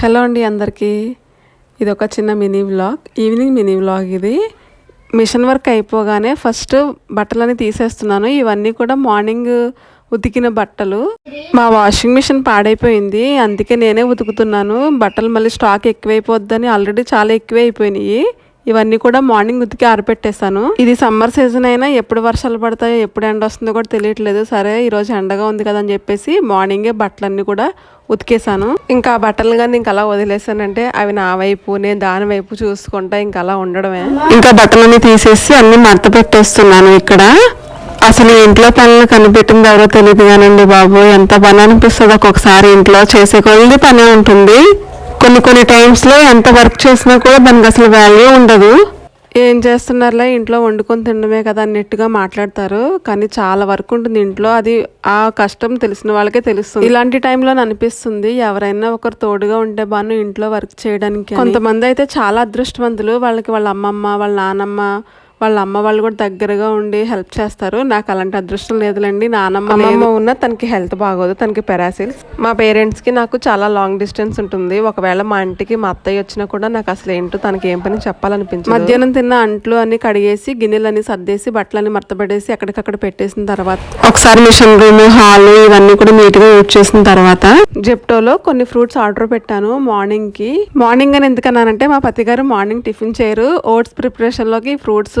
Hello అండి అందరికీ. ఇది ఒక చిన్న mini vlog. Evening mini vlog ఇది. మిషన్ వర్క్ అయిపోగానే ఫస్ట్ బట్టలని తీసేస్తున్నాను. ఇవన్నీ కూడా మార్నింగ్ ఉతికిన బట్టలు. మా వాషింగ్ మిషన్ పాడైపోయింది. అందుకే నేనే ఉతుకుతున్నాను. బట్టలు మళ్ళీ స్టాక్ ఎక్కువైపోద్దని ఆల్రెడీ చాలా ఎక్కువ అయిపోయినాయి ఇవన్నీ కూడా మార్నింగ్ ఉతికి ఆరపెట్టేశాను. ఇది సమ్మర్ సీజన్ అయినా ఎప్పుడు వర్షాలు పడతాయో ఎప్పుడు ఎండ వస్తుందో కూడా తెలియట్లేదు. సరే ఈరోజు ఎండగా ఉంది కదా అని చెప్పేసి మార్నింగే బట్టలన్నీ కూడా ఉతికేసాను ఇంకా ఆ బట్టలు కానీ ఇంకా అలా వదిలేసానంటే అవి నా వైపు నేను దాని వైపు చూసుకుంటా ఇంకా అలా ఉండడమే. ఇంకా బట్టలన్నీ తీసేసి అన్ని మడత పెట్టేస్తున్నాను ఇక్కడ. అసలు ఇంట్లో పనులు కనిపెట్టింది ఎవరో తెలియదు కానండి బాబు. ఎంత పని అనిపిస్తుంది ఒక్కొక్కసారి ఇంట్లో చేసే కొద్ది పనే ఉంటుంది. కొన్ని కొన్ని టైమ్స్ ఎంత వర్క్ చేసినా కూడా దానికి అసలు వాల్యూ ఉండదు. ఏం చేస్తున్నారులే? ఇంట్లో వండుకొని తినడమే కదా అన్నట్టుగా మాట్లాడతారు. కానీ చాలా వర్క్ ఉంటుంది ఇంట్లో. అది ఆ కష్టం తెలిసిన వాళ్ళకే తెలుస్తుంది. ఇలాంటి టైంలో అనిపిస్తుంది. ఎవరైనా ఒకరు తోడుగా ఉంటే బాను ఇంట్లో వర్క్ చేయడానికి కొంతమంది అయితే చాలా అదృష్టవంతులు. వాళ్ళకి వాళ్ళ అమ్మమ్మ వాళ్ళ నానమ్మ వాళ్ళ అమ్మ వాళ్ళు కూడా దగ్గరగా ఉండి హెల్ప్ చేస్తారు. నాకు అలాంటి అదృష్టం లేదులేండి. నానమ్మ అమ్మమ్మ ఉన్న తనకి హెల్త్ బాగోదు తనకి పెరాసిల్స్. మా పేరెంట్స్కి నాకు చాలా లాంగ్ డిస్టెన్స్ ఉంటుంది. ఒకవేళ మా ఇంటికి మా అత్తయ్య వచ్చినా కూడా నాకు అసలు ఏంటో తనకి ఏం పని చెప్పాలనిపించింది. మధ్యాహ్నం తిన్న అంట్లు అన్ని కడిగేసి గిన్నెలన్నీ సర్దేసి బట్టలన్నీ మడతపెట్టేసి ఎక్కడికక్కడ పెట్టేసిన తర్వాత ఒకసారి మిషన్ రూమ్ హాల్ ఇవన్నీ కూడా నీట్గా యూజ్ చేసిన తర్వాత జెప్టోలో కొన్ని ఫ్రూట్స్ ఆర్డర్ పెట్టాను మార్నింగ్కి. మార్నింగ్ అని ఎందుకన్నానంటే మా పతి గారు మార్నింగ్ టిఫిన్ చేయరు. ఓట్స్ ప్రిపరేషన్లోకి ఫ్రూట్స్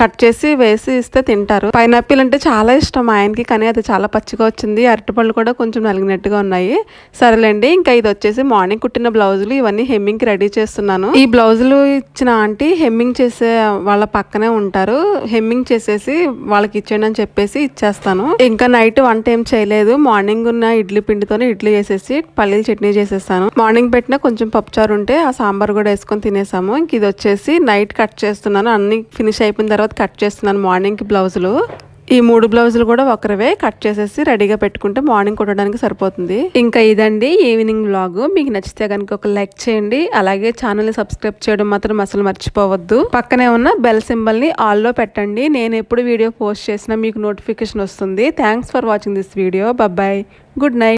కట్ చేసి వేసి ఇస్తే తింటారు. పైనాపిల్ అంటే చాలా ఇష్టం ఆయనకి కానీ అది చాలా పచ్చిగా వచ్చింది. అరటిపళ్ళు కూడా కొంచెం నలిగినట్టుగా ఉన్నాయి. సరేలేండి ఇంకా ఇది వచ్చేసి మార్నింగ్ కుట్టిన బ్లౌజులు ఇవన్నీ హెమ్మింగ్కి రెడీ చేస్తున్నాను. ఈ బ్లౌజులు ఇచ్చిన ఆంటీ హెమ్మింగ్ చేసే వాళ్ళ పక్కనే ఉంటారు. హెమ్మింగ్ చేసేసి వాళ్ళకి ఇచ్చేయండి అని చెప్పేసి ఇచ్చేస్తాను. ఇంకా నైట్ వంట ఏం చేయలేదు. మార్నింగ్ ఉన్న ఇడ్లీ పిండితోనే ఇడ్లీ వేసేసి పల్లీల చట్నీ చేసేస్తాను. మార్నింగ్ పెట్టిన కొంచెం పప్పుచారు ఉంటే ఆ సాంబార్ కూడా వేసుకొని తినేసాము. ఇంక ఇది వచ్చేసి నైట్ కట్ చేస్తున్నాను. అన్ని ఫినిష్ అయిపోయింది తర్వాత కట్ చేస్తున్నాను మార్నింగ్కి బ్లౌజులు. ఈ మూడు బ్లౌజులు కూడా ఒకరివే కట్ చేసేసి రెడీగా పెట్టుకుంటే మార్నింగ్ కుట్టడానికి సరిపోతుంది. ఇంకా ఇదండి ఈవినింగ్ బ్లాగ్ మీకు నచ్చితే కనుక ఒక లైక్ చేయండి. అలాగే ఛానల్ సబ్స్క్రైబ్ చేయడం మాత్రం అసలు మర్చిపోవద్దు. పక్కనే ఉన్న బెల్ సింబల్ని ఆల్లో పెట్టండి. నేను ఎప్పుడు వీడియో పోస్ట్ చేసినా మీకు నోటిఫికేషన్ వస్తుంది. Thanks for watching this video bye good night